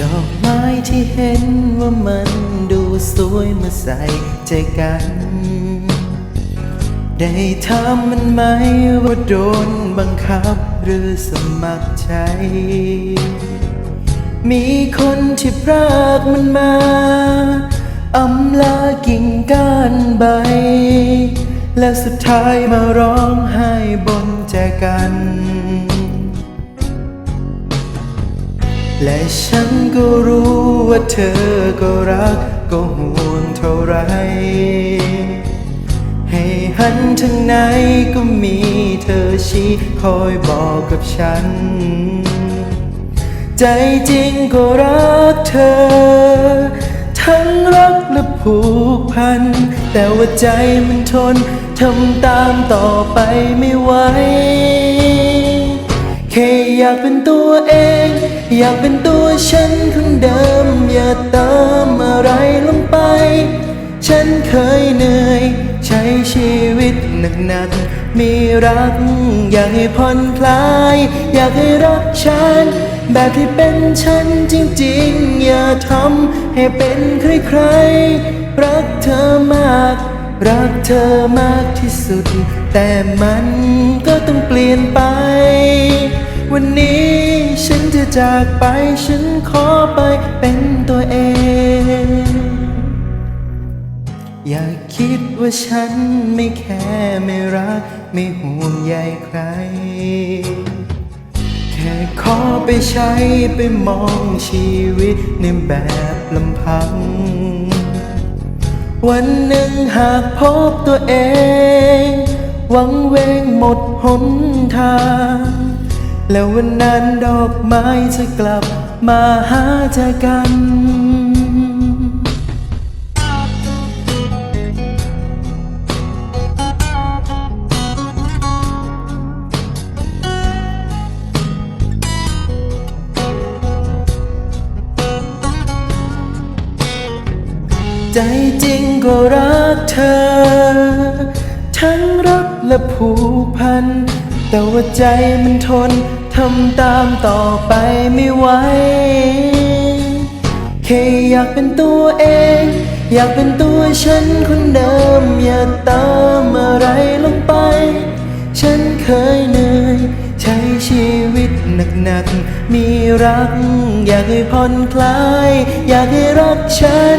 ดอกไม้ที่เห็นว่ามันดูสวยเมื่อใส่ใจกัน ได้ถามมันไหมว่าโดนบังคับหรือสมัครใจ มีคนที่พรากมันมาอำลากิ่งก้านใบ และสุดท้ายมาร้องไห้บนแจกัน และฉันก็รู้ว่าเธอก็รักก็ห่วงเท่าไร ให้หันทางไหนก็มีเธอชี้คอยบอกกับฉัน ใจจริงก็รักเธอ ทั้งรักและผูกพัน แต่ว่าใจมันทนทำตามต่อไปไม่ไหว แค่อยากเป็นตัวเอง อยากเป็นตัวฉันคนเดิม อย่าเติมอะไรลงไป ฉันเคยเหนื่อย ใช้ชีวิตหนักๆมีรัก อยากให้ผ่อนคลาย อยากให้รักฉัน แบบที่เป็นฉันจริงๆ อย่าทำให้เป็นใครๆ รักเธอมาก รักเธอมากที่สุด แต่มันก็ต้องเปลี่ยนไป วันนี้ จากไปฉันขอไปเป็นตัวเอง อย่าคิดว่าฉันไม่แคร์ไม่รัก ไม่ห่วงใยใคร แค่ขอไปใช้ไปมองชีวิตในแบบลำพัง วันหนึ่งหากพบตัวเอง หวังเวงหมดหนทาง แล้ววันนั้นดอกไม้จะกลับมาหาเธอกันใจจริงก็รักเธอ ทั้งรักและผูกพัน แต่ว่าใจมันทน ทำตามต่อไปไม่ไหวแค่อยากเป็นตัวเอง อยากเป็นตัวฉันคนเดิม อย่าเติมอะไรลงไป ฉันเคยเหนื่อยใช้ชีวิตหนักๆ มีรัก อยากให้ผ่อนคลาย อยากให้รักฉัน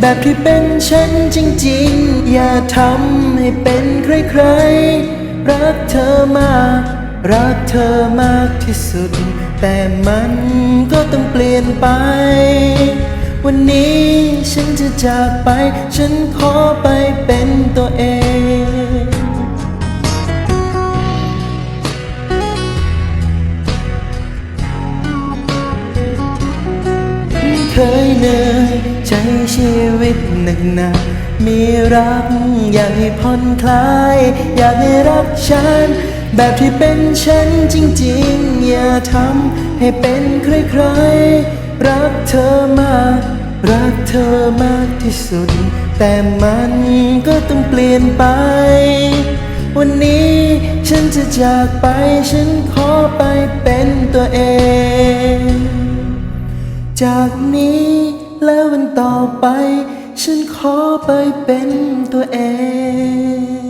แบบที่เป็นฉันจริงๆ อย่าทำให้เป็นใครๆ รักเธอมาก รักเธอมากที่สุด แต่มันก็ต้องเปลี่ยนไป วันนี้ฉันจะจากไป ฉันขอไปเป็นตัวเองเคยเหนื่อยใช้ชีวิตหนักหนักๆมีรักอยากให้ผ่อนคลาย อยากให้รักฉัน แบบที่เป็นฉันจริงๆ อย่าทำให้เป็นใครๆ รักเธอมาก รักเธอมากที่สุด แต่มันก็ต้องเปลี่ยนไป วันนี้ฉันจะจากไป ฉันขอไปเป็นตัวเอง จากนี้และวันต่อไป ฉันขอไปเป็นตัวเอง